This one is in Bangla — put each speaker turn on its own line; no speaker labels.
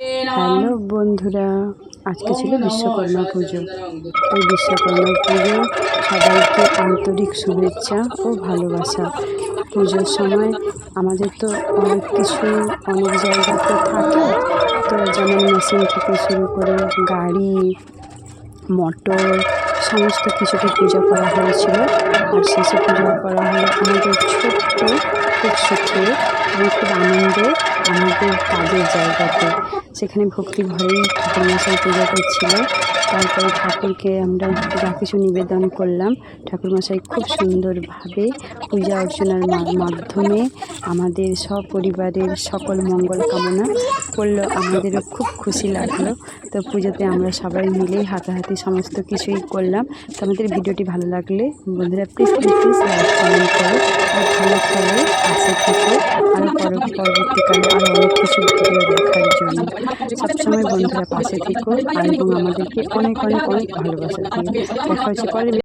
হ্যালো বন্ধুরা আজকে ছিল বিশ্বকর্মা পুজো। এই বিশ্বকর্মা পুজো সবাইকে আন্তরিক শুভেচ্ছা ও ভালোবাসা। পুজোর সময় আমাদের তো অনেক কিছু অনেক জায়গাতে থাকে। তো যেমন মেশিন থেকে শুরু করে গাড়ি মোটর সমস্ত কিছুতে পূজা করা হয়েছিল। আর শেষে পুজো করা হলো আমাদের ছোট্ট খুব সুখে এবং খুব আনন্দে আমাদের কাজের জায়গাতে। সেখানে ভক্তি ভরেই ঠাকুরমশাই পুজো করছিল। তারপরে ঠাকুরকে আমরা যা কিছু নিবেদন করলাম, ঠাকুরমশাই খুব সুন্দরভাবে পূজা অর্চনার মাধ্যমে আমাদের সপরিবারের সকল মঙ্গল কামনা করল। আমাদেরও খুব খুশি লাগল। তো পুজোতে আমরা সবাই মিলেই হাতাহাতি সমস্ত কিছুই করলাম। তো আমাদের ভিডিওটি ভালো লাগলে বন্ধুরা please please please like comment করো আর ভালো করে পাশে থেকে আরও পরবর্তীকালে আরও অনেক কিছু ভিডিও দেখার জন্য সবসময় বন্ধুরা পাশে থেকো এবং আমাদেরকে অনেক অনেক অনেক ভালোবাসা দিও। দেখা হচ্ছে পরে